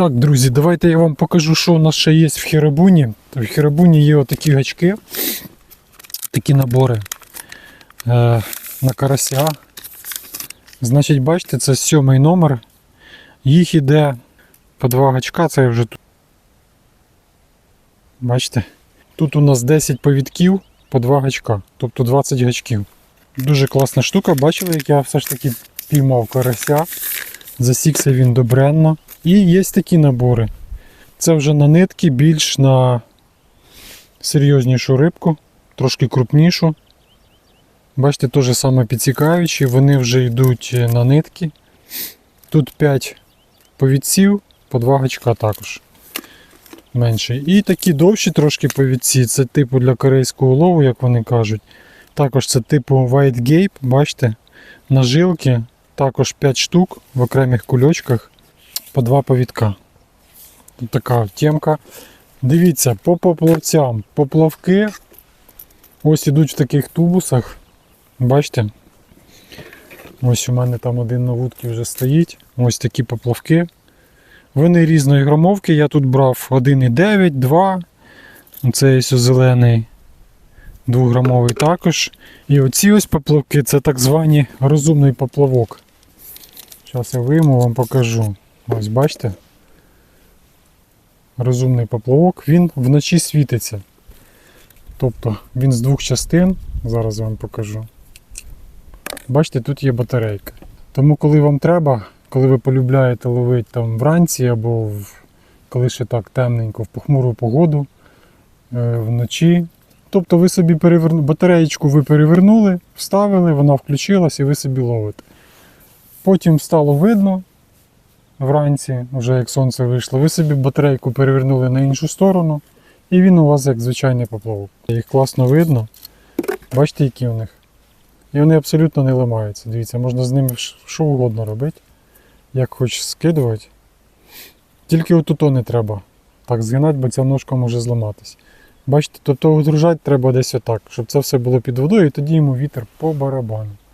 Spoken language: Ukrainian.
Так, друзі, давайте я вам покажу, що у нас ще є в Хірабуні. В Хірабуні є отакі гачки, такі набори е, на карася. Значить, бачите, це сьомий номер. Їх іде по два гачка, це я вже тут. Бачите? Тут у нас 10 повідків по два гачка, тобто 20 гачків. Дуже класна штука. Бачили, як я все ж таки піймав карася. Засікся він добренно. І є такі набори. Це вже на нитки, більш на серйознішу рибку, трошки крупнішу. Бачите, теж саме підсікаючі, вони вже йдуть на нитки. Тут 5 повідців, по 2 гачка також менше. І такі довші трошки повідці, це типу для корейського лову, як вони кажуть. Також це типу White Gape, бачите, нажилки, також 5 штук в окремих кульочках по 2 повідка. Тут така темка. Дивіться, по поплавцям. Поплавки ось ідуть в таких тубусах. Бачите? Ось у мене там один на вудці вже стоїть. Ось такі поплавки. Вони різної грамовки. Я тут брав 1,9, 2. Цей ось зелений. 2-грамовий також. І оці ось поплавки це так звані розумний поплавок. Зараз я вийму вам покажу. Ось бачите? Розумний поплавок, він вночі світиться. Тобто він з двох частин, зараз я вам покажу. Бачите, тут є батарейка. Тому коли вам треба, коли ви полюбляєте ловити там вранці або в, коли ще так темненько в похмуру погоду, е, вночі. Тобто ви собі переверну... батареєчку ви перевернули, вставили, вона включилась і ви собі ловите. Потім стало видно вранці, вже як сонце вийшло, ви собі батарейку перевернули на іншу сторону, і він у вас як звичайний поплавок. Їх класно видно. Бачите, які у них. І вони абсолютно не ламаються. Дивіться, можна з ними що угодно робити, як хоч скидувати. Тільки отут не треба так згинати, бо ця ножка може зламатись. Бачите, тобто вигружати треба десь отак, щоб це все було під водою, і тоді йому вітер по барабану.